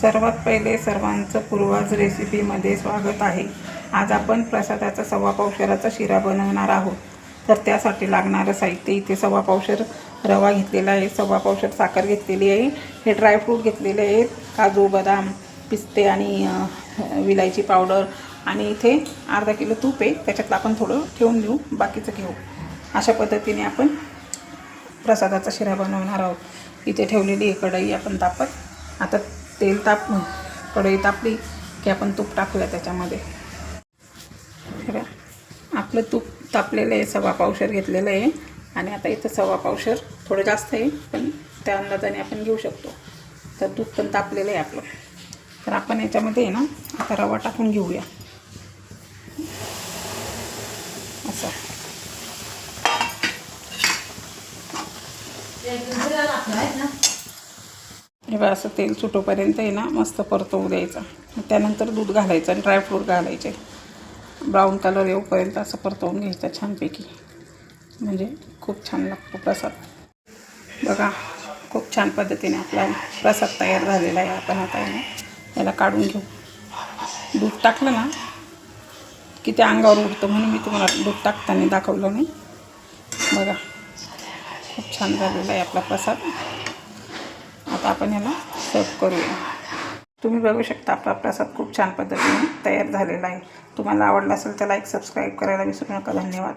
सर्वात पहिले सर्वांचं पूर्वज रेसिपीमध्ये स्वागत आहे. आज आपण प्रसादाचा सव्वा पावशराचा शिरा बनवणार आहोत. तर त्यासाठी लागणारं साहित्य इथे सव्वा पावशर रवा घेतलेला आहे. सव्वा पावशर साखर घेतलेली आहे. हे ड्रायफ्रूट घेतलेले आहेत. काजू बदाम पिस्ते आणि विलायची पावडर आणि इथे अर्धा किलो तूप आहे. त्याच्यातलं आपण थोडं ठेवून देऊ. बाकीचं घेऊ. अशा पद्धतीने आपण प्रसादाचा शिरा बनवणार आहोत. इथे ठेवलेली आहे कढई. आपण तापत आता तेल ताप कढई तापली की आपण तूप टाकूया त्याच्यामध्ये. बघा, आपलं तूप तापलेलं आहे सव्वा पावशर घेतलेलं आहे. आणि आता इथं सव्वा पावशर थोडं जास्त आहे पण त्या अंदाजाने आपण घेऊ शकतो. तर तूप पण तापलेलं आहे आपलं. तर आपण याच्यामध्ये आहे ना आता रवा टाकून घेऊया. असं. हे बघा असं तेल सुटोपर्यंत आहे ना मस्त परतवू द्यायचं. त्यानंतर दूध घालायचं आणि ड्रायफ्रूट घालायचे. ब्राऊन कलर येऊपर्यंत असं परतवून घ्यायचं छानपैकी. म्हणजे खूप छान लागतो प्रसाद. बघा खूप छान पद्धतीने आपला प्रसाद तयार झालेला आहे. आपण आता आहे याला काढून घेऊ. दूध टाकलं ना की ते अंगावर उडतं म्हणून मी तुम्हाला दूध टाकताना दाखवलं नाही. बघा खूप छान झालेला आहे आपला प्रसाद. आता आपण याला सर्व करूया. तुम्ही बघू शकता आपला प्रसाद खूप छान पद्धतीने तयार झालेला आहे. तुम्हाला आवडला असेल तर लाईक सबस्क्राईब करायला विसरू नका. धन्यवाद.